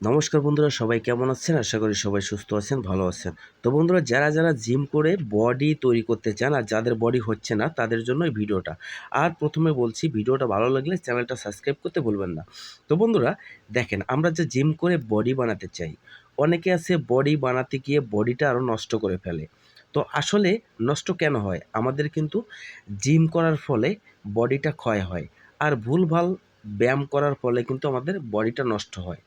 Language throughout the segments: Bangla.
নমস্কার বন্ধুরা, সবাই কেমন আছেন? আশা করি সবাই সুস্থ আছেন, ভালো আছেন। তো বন্ধুরা, যারা যারা জিম করে বডি তৈরি করতে চান আর যাদের বডি হচ্ছে না, তাদের জন্য এই ভিডিওটা। আর প্রথমে বলছি, ভিডিওটা ভালো লাগলে চ্যানেলটা সাবস্ক্রাইব করতে ভুলবেন না। তো বন্ধুরা, দেখেন, আমরা যে জিম করে বডি বানাতে চাই, অনেকে আছে বডি বানাতে গিয়ে বডিটা আরও নষ্ট করে ফেলে। তো আসলে নষ্ট কেন হয়? আমাদের কিন্তু জিম করার ফলে বডিটা ক্ষয় হয়। আর ভুলভাল ব্যায়াম করার ফলে কিন্তু আমাদের বডিটা নষ্ট হয়।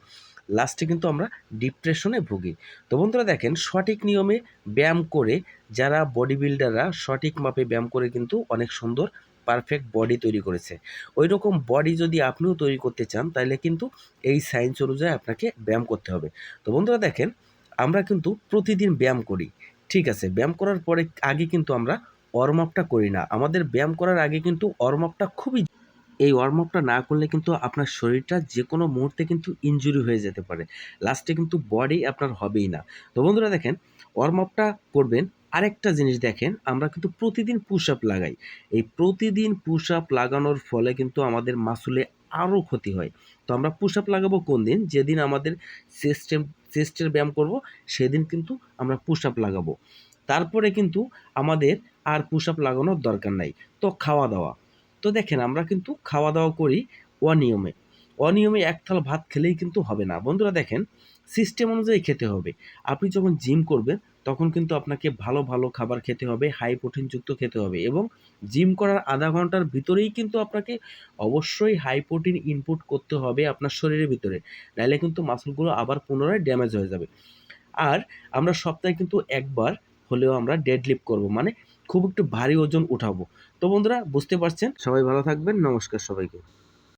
লাস্টে কিন্তু আমরা ডিপ্রেশনে ভুগি। তো বন্ধুরা দেখেন, সঠিক নিয়মে ব্যায়াম করে যারা বডি বিল্ডাররা সঠিক মাপে ব্যায়াম করে কিন্তু অনেক সুন্দর পারফেক্ট বডি তৈরি করেছে। ওই রকম বডি যদি আপনিও তৈরি করতে চান তাহলে কিন্তু এই সায়েন্স অনুযায়ী আপনাকে ব্যায়াম করতে হবে। তো বন্ধুরা দেখেন, আমরা কিন্তু প্রতিদিন ব্যায়াম করি, ঠিক আছে? ব্যায়াম করার পরে আগে কিন্তু আমরা ওয়ার্ম আপটা করি না। আমাদের ব্যায়াম করার আগে কিন্তু ওয়ার্ম আপটা খুবই এই ওয়ার্ম আপটা না করলে কিন্তু আপনার শরীরটা যে কোনো মুহূর্তে কিন্তু ইনজুরি হয়ে যেতে পারে। লাস্টে কিন্তু বডি আপনার হবেই না। তো বন্ধুরা দেখেন ওয়ার্ম আপটা করবেন। আরেকটা জিনিস দেখেন, আমরা কিন্তু প্রতিদিন পুশ আপ লাগাই। এই প্রতিদিন পুশ আপ লাগানোর ফলে কিন্তু আমাদের মাসুলে আরও ক্ষতি হয়। তো আমরা পুশ আপ লাগাবো কোন দিন? যেদিন আমাদের সিস্টেম চেস্টের ব্যায়াম করব, সেদিন কিন্তু আমরা পুশ আপ লাগাবো। তারপরে কিন্তু আমাদের আর পুশ আপ লাগানোর দরকার নাই। তো খাওয়া দাওয়া তো দেখেন, আমরা কিন্তু খাওয়া দাওয়া করি অনিয়মে। অনিয়মে এক থাল ভাত খেলেই কিন্তু হবে না। বন্ধুরা দেখেন সিস্টেম অনুযায়ী খেতে হবে। আপনি যখন জিম করবেন, তখন কিন্তু আপনাকে ভালো ভালো খাবার খেতে হবে হাই প্রোটিনযুক্ত খেতে হবে এবং জিম করার আধা ঘণ্টার ভিতরেই কিন্তু আপনাকে অবশ্যই হাই প্রোটিন ইনপুট করতে হবে আপনার শরীরের ভিতরে। নাহলে কিন্তু মাসলগুলো আবার পুনরায় ড্যামেজ হয়ে যাবে। আর আমরা সপ্তাহে কিন্তু একবার হলেও আমরা ডেড লিফট করব। মানে খুব একটু ভারী ওজন উঠাবো। তো বন্ধুরা বুঝতে পারছেন? সবাই ভালো থাকবেন নমস্কার সবাইকে।